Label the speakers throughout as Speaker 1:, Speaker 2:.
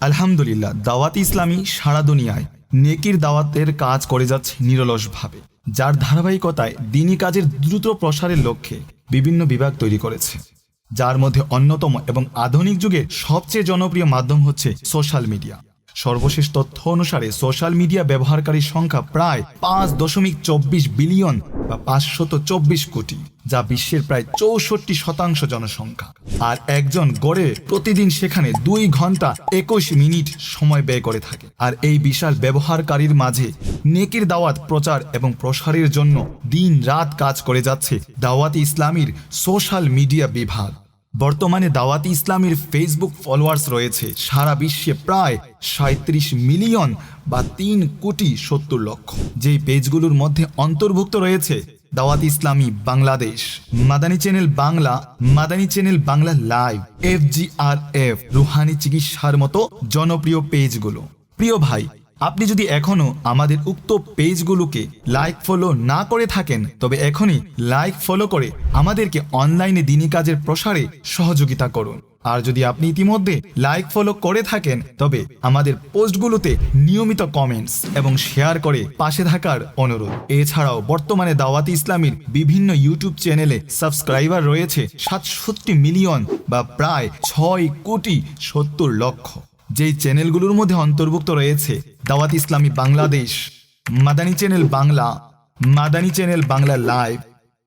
Speaker 1: আলহামদুলিল্লাহ, দাওয়াত ইসলামী সারা দুনিয়ায় নেকির দাওয়াতের কাজ করে যাচ্ছে নিরলসভাবে, যার ধারাবাহিকতায় দিনই কাজের দ্রুত প্রসারের লক্ষ্যে বিভিন্ন বিভাগ তৈরি করেছে। যার মধ্যে অন্যতম এবং আধুনিক যুগে সবচেয়ে জনপ্রিয় মাধ্যম হচ্ছে সোশ্যাল মিডিয়া। সর্বশেষ তথ্য অনুসারে সোশ্যাল মিডিয়া ব্যবহারকারীর সংখ্যা প্রায় পাঁচ দশমিক চব্বিশ বিলিয়ন বা পাঁচশত চব্বিশ কোটি, যা বিশ্বের প্রায় চৌষট্টি শতাংশ জনসংখ্যা। আর একজন গড়ে প্রতিদিন সেখানে দুই ঘণ্টা একুশ মিনিট সময় ব্যয় করে থাকে। আর এই বিশাল ব্যবহারকারীর মাঝে নেকির দাওয়াত প্রচার এবং প্রসারের জন্য দিন রাত কাজ করে যাচ্ছে দাওয়াত ইসলামীর সোশ্যাল মিডিয়া বিভাগ। বর্তমানে দাওয়াতি ইসলামের ফেসবুক ফলোয়ার্স রয়েছে। সারা বিশ্বে প্রায় সাঁত্রিশ মিলিয়ন বা তিন কোটি সত্তর লক্ষ। যেই পেজগুলোর মধ্যে অন্তর্ভুক্ত রয়েছে Dawat Islami Bangladesh. Madani channel Bangla, Madani channel Bangla live, F G R F, Rouhani চিকিৎসার মতো জনপ্রিয় পেজগুলো। প্রিয় ভাই আপনি যদি এখনও আমাদের উক্ত পেজগুলোকে লাইক ফলো না করে থাকেন, তবে এখনই লাইক ফলো করে আমাদেরকে অনলাইনে দিনী কাজের প্রসারে সহযোগিতা করুন। আর যদি আপনি ইতিমধ্যে লাইক ফলো করে থাকেন, তবে আমাদের পোস্টগুলোতে নিয়মিত কমেন্টস এবং শেয়ার করে পাশে থাকার অনুরোধ। এছাড়াও বর্তমানে দাওয়াতি ইসলামীর বিভিন্ন ইউটিউব চ্যানেলে সাবস্ক্রাইবার রয়েছে সাতষট্টি মিলিয়ন বা প্রায় ছয় কোটি সত্তর লক্ষ। যেই চ্যানেলগুলোর মধ্যে অন্তর্ভুক্ত রয়েছে, Dawat Islami Bangladesh, Madani channel Bangla, Madani channel Bangla live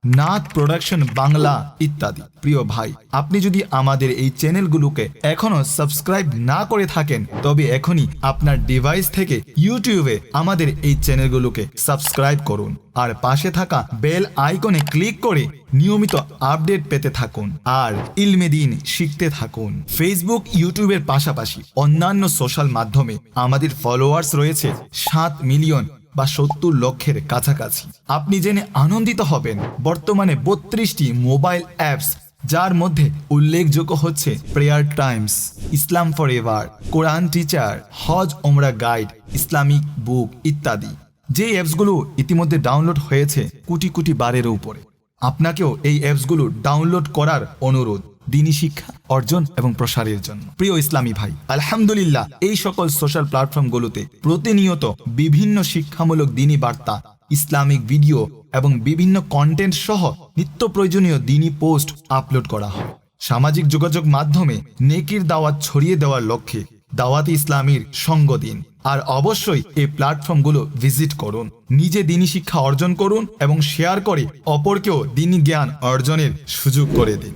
Speaker 1: Nath production, Bangla ইত্যাদি। প্রিয় ভাই, আপনি যদি আমাদের এই চ্যানেলগুলোকে এখনও সাবস্ক্রাইব না করে থাকেন, তবে এখনই আপনার ডিভাইস থেকে ইউটিউবে আমাদের এই চ্যানেলগুলোকে সাবস্ক্রাইব করুন। আর পাশে থাকা বেল আইকনে ক্লিক করে নিয়মিত আপডেট পেতে থাকুন আর ইলমে দিন শিখতে থাকুন। ফেসবুক ইউটিউবের পাশাপাশি অন্যান্য সোশ্যাল মাধ্যমে আমাদের ফলোয়ার্স রয়েছে সাত মিলিয়ন বা সত্তর লক্ষের কাছাকাছি। আপনি জেনে আনন্দিত হবেন, বর্তমানে বত্রিশটি মোবাইল অ্যাপস, যার মধ্যে উল্লেখযোগ্য হচ্ছে prayer times, Islam for ever কোরআন টিচার, হজ ওমরা গাইড, ইসলামিক বুক ইত্যাদি। যে অ্যাপসগুলো ইতিমধ্যে ডাউনলোড হয়েছে কোটি কোটি বারের উপরে। আপনাকেও এই অ্যাপসগুলো ডাউনলোড করার অনুরোধ। দিনী শিক্ষা, অর্জন এবং প্রসারের জন্য। প্রিয় ইসলামী ভাই, আলহামদুলিল্লাহ, এই সকল সোশ্যাল প্ল্যাটফর্মগুলোতে প্রতিনিয়ত বিভিন্ন শিক্ষামূলক দিনী বার্তা, ইসলামিক ভিডিও এবং বিভিন্ন কন্টেন্ট সহ নিত্য প্রয়োজনীয় দিনী পোস্ট আপলোড করা হয়। সামাজিক যোগাযোগ মাধ্যমে নেকির দাওয়াত ছড়িয়ে দেওয়ার লক্ষ্যে দাওয়াত ইসলামীর সঙ্গ দিন। আর অবশ্যই এই প্ল্যাটফর্মগুলো ভিজিট করুন। নিজে দিনী শিক্ষা অর্জন করুন এবং শেয়ার করে অপরকেও দিনী জ্ঞান অর্জনের সুযোগ করে দিন।